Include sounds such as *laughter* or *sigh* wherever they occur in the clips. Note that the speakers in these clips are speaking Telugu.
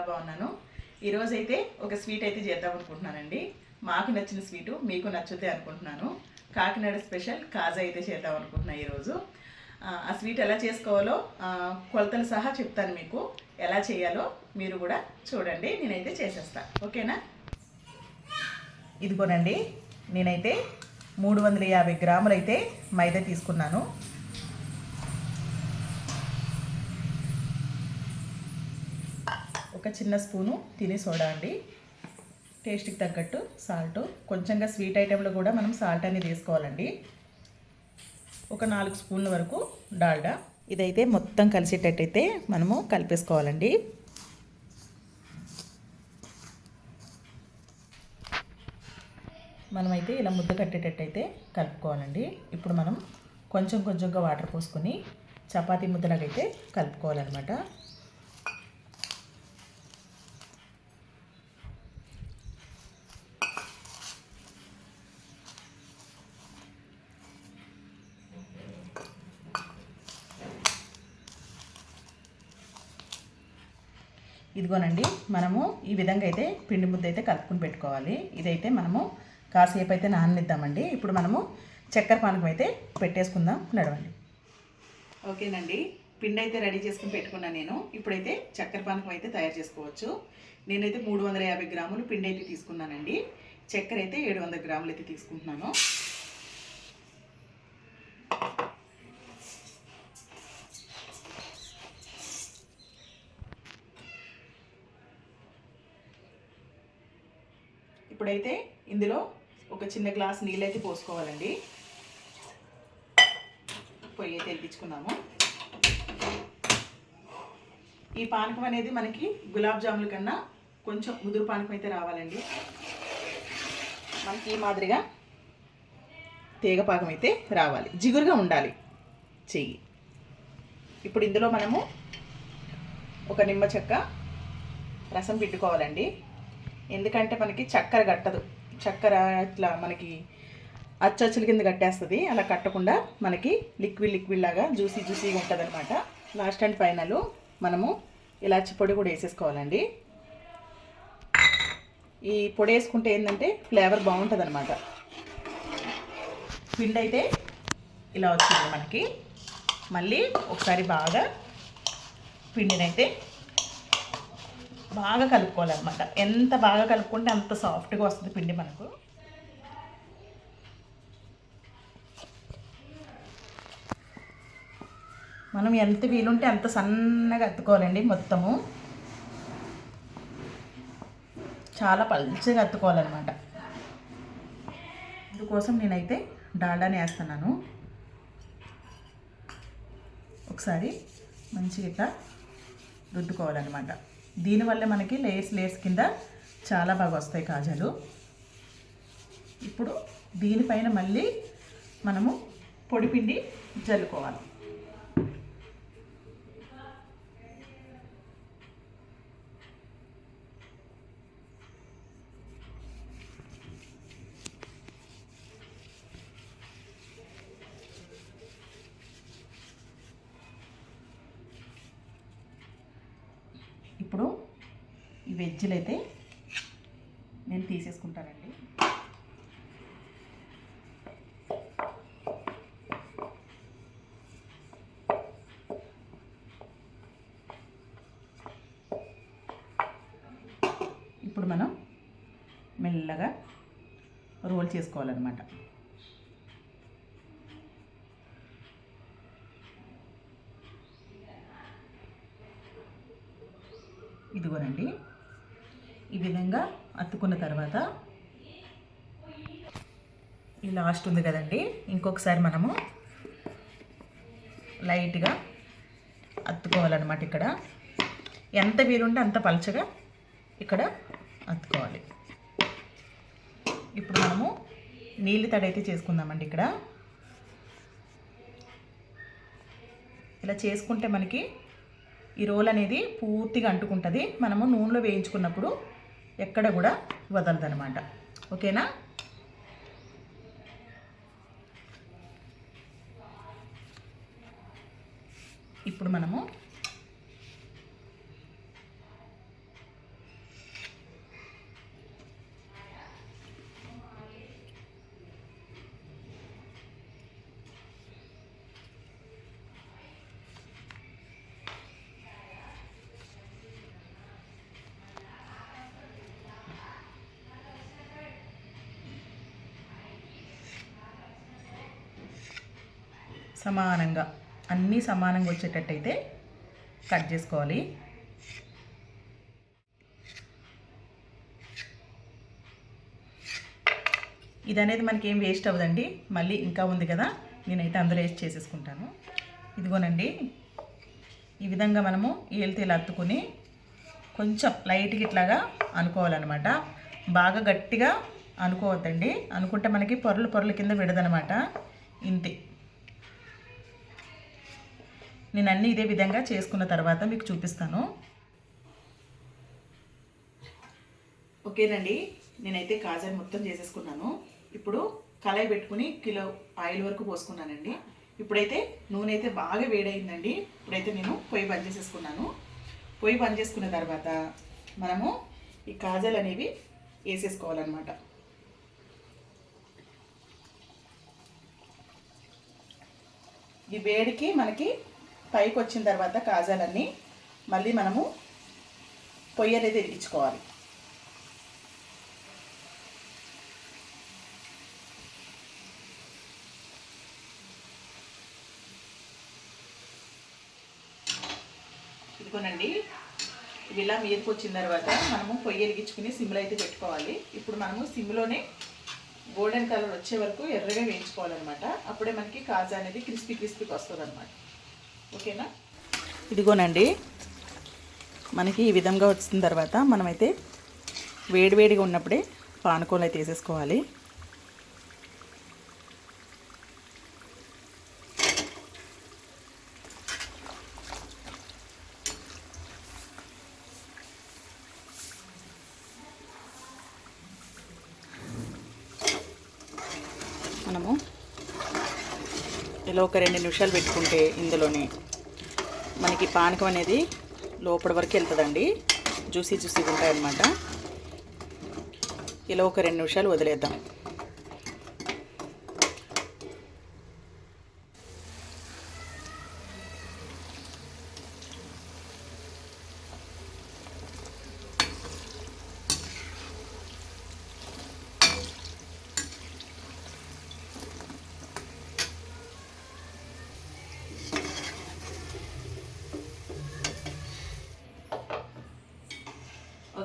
చాలా బాగున్నాను. ఈరోజు అయితే ఒక స్వీట్ అయితే చేద్దాం అనుకుంటున్నానండి. మాకు నచ్చిన స్వీటు మీకు నచ్చుద్ది అనుకుంటున్నాను. కాకినాడ స్పెషల్ కాజా అయితే చేద్దాం అనుకుంటున్నాను ఈరోజు. ఆ, స్వీట్ ఎలా చేసుకోవాలో కొలతలు సహా చెప్తాను మీకు. ఎలా చేయాలో మీరు కూడా చూడండి. నేనైతే చేసేస్తా. ఓకేనా? ఇదిగోనండి నేనైతే మూడు వందల యాభై గ్రాములైతే మైదా తీసుకున్నాను. ఒక చిన్న స్పూను తిని సోడా అండి. టేస్ట్కి తగ్గట్టు సాల్ట్. కొంచెంగా స్వీట్ ఐటెంలో కూడా మనం సాల్ట్ అనేది వేసుకోవాలండి. ఒక నాలుగు స్పూన్ల వరకు డాల్డా. ఇదైతే మొత్తం కలిసేటట్టయితే మనము కలిపేసుకోవాలండి. మనమైతే ఇలా ముద్ద కట్టేటట్టయితే కలుపుకోవాలండి. ఇప్పుడు మనం కొంచెం కొంచెంగా వాటర్ పోసుకొని చపాతీ ముద్దలాగైతే కలుపుకోవాలన్నమాట. ఇదిగోనండి మనము ఈ విధంగా అయితే పిండి ముద్ద అయితే కలుపుకుని పెట్టుకోవాలి. ఇదైతే మనము కాసేపు అయితే నాననిద్దామండి. ఇప్పుడు మనము చక్కెర పానకం అయితే పెట్టేసుకుందాం. నడవండి. ఓకేనండి. పిండి అయితే రెడీ చేసుకుని పెట్టుకున్నాను నేను. ఇప్పుడైతే చక్కెర పానకం అయితే తయారు చేసుకోవచ్చు. నేనైతే మూడు వందల యాభై గ్రాములు పిండి అయితే తీసుకున్నానండి. చక్కెర అయితే ఏడు వందల గ్రాములు అయితే తీసుకుంటున్నాను. ఇప్పుడైతే ఇందులో ఒక చిన్న గ్లాస్ నీళ్ళైతే పోసుకోవాలండి. పొయ్యి అయితే వెలిగించుకున్నాము ఈ పానకం అనేది మనకి గులాబ్ జాముల కన్నా కొంచెం ముదురు పానకం అయితే రావాలండి. మనకి ఈ మాదిరిగా తీగ పాకం అయితే రావాలి. జిగురుగా ఉండాలి చెయ్యి. ఇప్పుడు ఇందులో మనము ఒక నిమ్మ చెక్క రసం పెట్టుకోవాలండి ఎందుకంటే మనకి చక్కెర కట్టదు. చక్కెర ఇట్లా మనకి అచ్చచ్చుల కింద కట్టేస్తుంది. అలా కట్టకుండా మనకి లిక్విడ్ లిక్విడ్ లాగా జ్యూసీ జ్యూసీగా ఉంటుంది అనమాట లాస్ట్ అండ్ ఫైనల్ మనము ఇలాచి పొడి కూడా వేసేసుకోవాలండి. ఈ పొడి వేసుకుంటే ఏంటంటే ఫ్లేవర్ బాగుంటుంది అనమాట పిండి అయితే ఇలా వచ్చింది మనకి. మళ్ళీ ఒకసారి బాగా పిండినైతే బాగా కలుపుకోవాలన్నమాట. ఎంత బాగా కలుపుకుంటే అంత సాఫ్ట్గా వస్తుంది పిండి మనకు. మనం ఎంత వీలుంటే అంత సన్నగా అత్తుకోవాలండి మొత్తము. చాలా పల్చగా అత్తుకోవాలన్నమాట అందుకోసం నేనైతే డాల్డాని వేస్తున్నాను. ఒకసారి మంచిగా ఇట్లా రుద్దుకోవాలన్నమాట. దీనివల్ల మనకి లేస్ లేస్ కింద చాలా బాగా వస్తాయి కాజాలు. ఇప్పుడు దీనిపైన మళ్ళీ మనము పొడిపిండి జల్లుకోవాలి ఇప్పుడు వెజ్లు అయితే నేను తీసేసుకుంటానండి. ఇప్పుడు మనం మెల్లగా రోల్ చేసుకోవాలన్నమాట. ఇదిగోనండి. ఈ విధంగా అత్తుకున్న తర్వాత ఈ లాస్ట్ ఉంది కదండి ఇంకొకసారి మనము లైట్గా అత్తుకోవాలన్నమాట ఇక్కడ. ఎంత వీలుంటే అంత పలచగా ఇక్కడ అత్తుకోవాలి ఇప్పుడు మనము నీళ్ళు తడైతే చేసుకుందామండి ఇక్కడ. ఇలా చేసుకుంటే మనకి ఈ రోల్ అనేది పూర్తిగా అంటుకుంటుంది. మనము నూనెలో వేయించుకున్నప్పుడు ఎక్కడ కూడా వదలదనమాట ఓకేనా? ఇప్పుడు మనము సమానంగా అన్నీ సమానంగా వచ్చేటట్టయితే కట్ చేసుకోవాలి. ఇది అనేది మనకి ఏం వేస్ట్ అవ్వదండి. మళ్ళీ ఇంకా ఉంది కదా నేనైతే అందులో వేస్ట్ చేసేసుకుంటాను. ఇదిగోనండి ఈ విధంగా మనము ఏలితే ఇలా అత్తుకొని కొంచెం లైట్గా ఇట్లాగా అనుకోవాలన్నమాట. బాగా గట్టిగా అనుకోవద్దండి. అనుకుంటే మనకి పొరలు పొరల కింద విడదనమాట ఇంతే. నేను అన్నీ ఇదే విధంగా చేసుకున్న తర్వాత మీకు చూపిస్తాను. ఓకేనండి. నేనైతే కాజాని మొత్తం చేసేసుకున్నాను. ఇప్పుడు కళాయి పెట్టుకుని కిలో ఆయిల్ వరకు పోసుకున్నానండి. ఇప్పుడైతే నూనె అయితే బాగా వేడైందండి. ఇప్పుడైతే నేను పొయ్యి బంద్ చేసేసుకున్నాను. పొయ్యి బంద్ చేసుకున్న తర్వాత మనము ఈ కాజాలు అనేవి వేసేసుకోవాలన్నమాట. ఈ వేడికి మనకి పైకి వచ్చిన తర్వాత కాజాలన్నీ మళ్ళీ మనము పొయ్యి అనేది వెలిగించుకోవాలి. ఇదిగోనండి ఇవి ఇలా మీదకి వచ్చిన తర్వాత మనము పొయ్యి వెలిగించుకుని సిమ్లో అయితే పెట్టుకోవాలి. ఇప్పుడు మనము సిమ్లోనే గోల్డెన్ కలర్ వచ్చే వరకు ఎర్రగా వేయించుకోవాలన్నమాట. అప్పుడే మనకి కాజా అనేది క్రిస్పీ క్రిస్పీకి వస్తుంది అనమాట ఓకేనా? ఇదిగోనండి. మనకి ఈ విధంగా వచ్చిన తర్వాత మనమైతే వేడివేడిగా ఉన్నప్పుడే పానకోలు అయితే వేసేసుకోవాలి మనము ఇలా ఒక రెండు నిమిషాలు పెట్టుకుంటే ఇందులోనే మనకి పానకం అనేది లోపల వరకు వెళ్తుందండి. జ్యూసీ జ్యూసీగా ఉంటాయన్నమాట. ఇలా ఒక రెండు నిమిషాలు వదిలేద్దాం.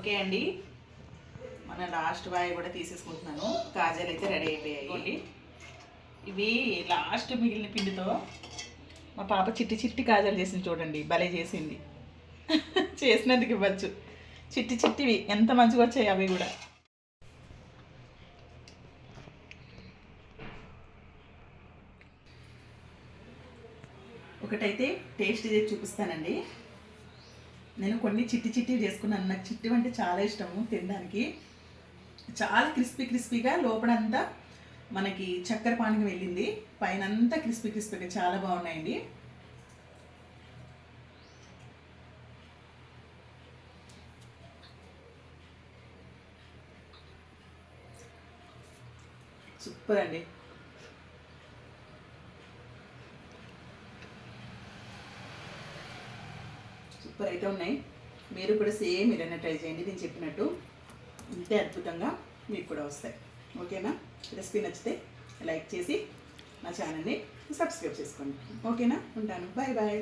ఓకే అండి. మన లాస్ట్ వాయి కూడా తీసేసుకుంటున్నాను. కాజాలు అయితే రెడీ అయిపోయాయి. ఇవి లాస్ట్ మిగిలిన పిండితో మా పాప చిట్టి చిట్టి కాజాలు చేసింది చూడండి. భలే చేసింది. *laughs* చేసినందుకు ఇవ్వచ్చు. చిట్టి చిట్టివి. ఎంత మంచిగా వచ్చాయి అవి కూడా. ఒకటైతే టేస్ట్ చేసి చూపిస్తానండి. నేను కొన్ని చిట్టి చిట్టి చేసుకున్నాను. నాకు చిట్టి అంటే చాలా ఇష్టము తినడానికి. చాలా క్రిస్పీ క్రిస్పీగా లోపలంతా మనకి చక్కెర పానికి వెళ్ళింది. పైన అంతా క్రిస్పీ క్రిస్పీగా చాలా బాగున్నాయండి. సూపర్ అండి. సూపర్ అయితే ఉన్నాయి. మీరు కూడా సేమ్ ఇలానే ట్రై చేయండి. నేను చెప్పినట్టు ఇంతే అద్భుతంగా మీకు కూడా వస్తాయి. ఓకేనా రెసిపీ నచ్చితే లైక్ చేసి నా ఛానల్ని సబ్స్క్రైబ్ చేసుకోండి. ఓకేనా ఉంటాను. Bye bye